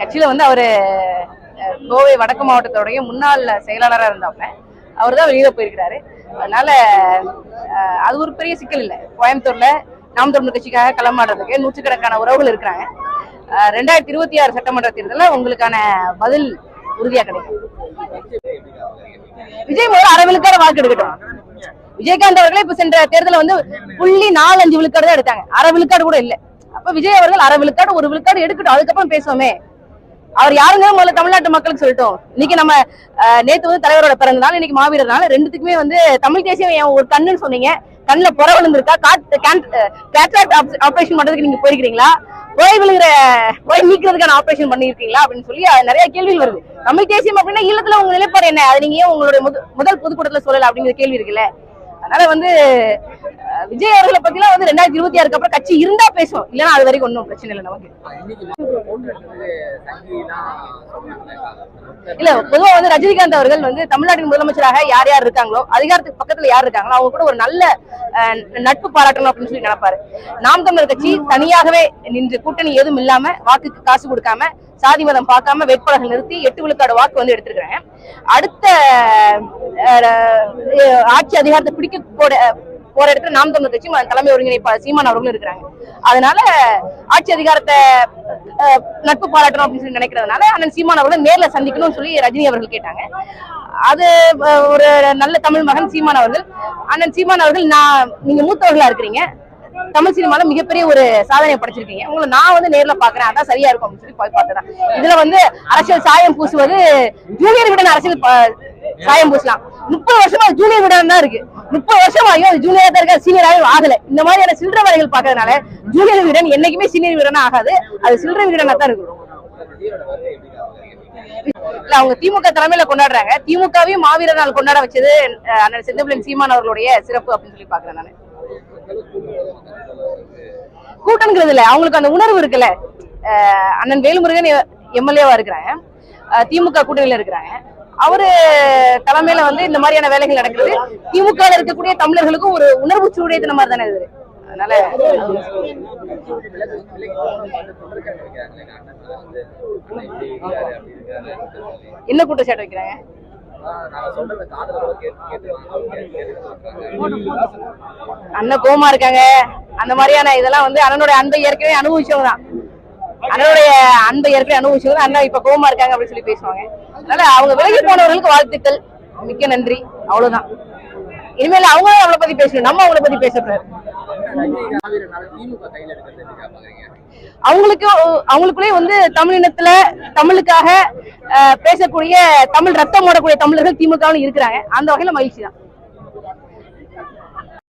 கட்சியில வந்து அவரு கோவை வடக்கு மாவட்டத்தோடைய முன்னாள் செயலாளராக இருந்தாங்க அவர் தான் வெளியில போயிருக்கிறாரு. அதனால அது ஒரு பெரிய சிக்கல் இல்லை. கோயம்புத்தூர்ல நாம் தமிழ் கட்சிக்காக களமாடுறதுக்கு நூற்றுக்கணக்கான உறவுகள் இருக்கிறாங்க. ரெண்டாயிரத்தி இருபத்தி ஆறு சட்டமன்ற தேர்தலில் உங்களுக்கான பதில் உறுதியா கிடைக்கும். விஜய் முதல்ல அரை விழுக்காடு வாக்கு எடுக்கட்டும். விஜயகாந்த் அவர்களே இப்ப சென்ற தேர்தலில் வந்து புள்ளி நாலு அஞ்சு விழுக்காடு தான் எடுத்தாங்க. அரை விழுக்காடு கூட இல்லை. அப்ப விஜய் அவர்கள் அரை விழுக்காடு ஒரு விழுக்காடு எடுக்கட்டும். அதுக்கப்புறம் பேசுவோமே. அவர் யாருங்க? முதல்ல தமிழ்நாட்டு மக்களுக்கு சொல்லட்டும். இன்னைக்கு நம்ம நேத்து வந்து தலைவரோட பிறந்த நாள் இன்னைக்கு மாவீரர் நாள் ரெண்டுத்துக்குமே வந்து தமிழ் தேசியம் என் ஒரு கண்ணுன்னு சொன்னீங்க. கண்ணுல புற விழுந்திருக்கா? கேட்ராக்ட் ஆபரேஷன் பண்றதுக்கு நீங்க போயிருக்கீங்களா போய் விழுகிற போய் நீக்கிறதுக்கான ஆபரேஷன் பண்ணிருக்கீங்களா அப்படின்னு சொல்லி நிறைய கேள்விகள் வருது. தமிழ் தேசியம் அப்படின்னா இல்லத்துல உங்க நிலைப்பாடு என்ன? அது நீங்க உங்களுடைய முத- முதல் பொதுக்கூட்டத்துல சொல்லல அப்படிங்கிற கேள்வி இருக்குல்ல. அதனால வந்து விஜய் அவர்களை பத்திலாம் வந்து ரெண்டாயிரத்தி இருபத்தி ஆறுக்கு அப்புறம் கட்சி இருந்தா பேசுவோம். இல்லைன்னா அது வரைக்கும் ஒன்றும் பிரச்சனை இல்லை நமக்கு. இல்ல பொதுவா வந்து ரஜினிகாந்த் அவர்கள் வந்து தமிழ்நாட்டின் முதலமைச்சராக யார் யார் இருக்காங்களோ அதிகாரத்துக்கு பக்கத்துல யார் இருக்காங்களோ அவங்க கூட ஒரு நல்ல அஹ், நட்பு பாராட்டணும் அப்படின்னு சொல்லி நினைப்பாரு. நாம் தமிழர் கட்சி தனியாகவே நின்று கூட்டணி எதுவும் இல்லாம வாக்குக்கு காசு கொடுக்காம சாதி மதம் பார்க்காம வேட்பாளர்கள் நிறுத்தி எட்டு விழுக்காடு வாக்கு வந்து எடுத்திருக்கிறேன் அடுத்த அஹ், ஆட்சி அதிகாரத்தை பிடிக்க போட போற இடத்துல நாம் தமிழர் கட்சி தலைமை ஒருங்கிணைப்பாளர் சீமான் அவர்களும் இருக்கிறாங்க. அதனால ஆட்சி அதிகாரத்தை நட்பு பாராட்டணும் அப்படின்னு சொல்லி நினைக்கிறதுனால அண்ணன் சீமான் அவர்களை நேர்ல சந்திக்கணும்னு சொல்லி ரஜினி அவர்கள் கேட்டாங்க. அது ஒரு நல்ல தமிழ் மகன் சீமான் அவர்கள். அண்ணன் சீமான் அவர்கள் நான் நீங்க மூத்தவர்களா இருக்கிறீங்க. தமிழ் சினிமால மிகப்பெரிய ஒரு சாதனையை படைச்சிருக்கீங்க. உங்களை நான் வந்து நேர்ல பாக்குறேன் அதான் சரியா இருக்கும் அப்படின்னு சொல்லி போய் பார்த்தேன் இதுல வந்து அரசியல் சாயம் பூசுவது ஜூனியர் விட அரசியல் ப- சாயம் பூசலாம். முப்பது வருஷமா ஜூனியர் விடன் தான் இருக்கு. முப்பது வருஷம் ஆகியும் ஜூனியரா தான் இருக்க? சீனியர் ஆகல. இந்த மாதிரியான சில்லற வேலைகள் பாக்குறதுனால ஜூனியர் வீரன் என்னைக்குமே சீனியர் வீரன் ஆகாது. அது சில்லற விடனா தான் இருக்கும் இல்ல அவங்க திமுக தலைமையில கொண்டாடுறாங்க. திமுகவையும் மாவீரர் நாள் கொண்டாட வச்சது அண்ணன் செந்தமிழன் சீமான் அவர்களுடைய சிறப்பு அப்படின்னு சொல்லி பாக்குறேன் நானு. கூட்டம்ங்கிறது இல்ல அவங்களுக்கு அந்த உணர்வு இருக்குல்ல. அண்ணன் வேலுமுருகன் எம்எல்ஏவா இருக்கிறாங்க. திமுக கூட்டணியில இருக்கிறாங்க. அவரு தலைமையில வந்து இந்த மாதிரியான வேலைகள் நடக்குது. திமுக இருக்கக்கூடிய தமிழர்களுக்கும் ஒரு உணர்வு சூடியத்தின மாதிரி தானே இது? அதனால என்ன குற்றச்சாட்டு வைக்கிறாங்க? அண்ணன் கோமா இருக்காங்க. அந்த மாதிரியான இதெல்லாம் வந்து அண்ணனுடைய அன்பை ஏற்கனவே அனுபவிச்சவங்க தான். அண்ணனுடைய அன்பை ஏற்கனவே அனுபவிச்சவங்க அண்ணா அண்ணன் இப்ப கோமா இருக்காங்க அப்படின்னு சொல்லி பேசுவாங்க. அதனால அவங்க விலகி போனவர்களுக்கு வாழ்த்துக்கள். மிக்க நன்றி. அவ்வளவுதான். இனிமேல் அவங்க அவளை பத்தி பேசணும். நம்ம அவங்கள பத்தி பேசக்கூடாது. அவங்களுக்கு அவங்களுக்குள்ளே வந்து தமிழினத்துல தமிழுக்காக பேசக்கூடிய தமிழ் ரத்தம் ஓடக்கூடிய தமிழர்கள் திமுக இருக்கிறாங்க. அந்த வகையில மகிழ்ச்சி தான்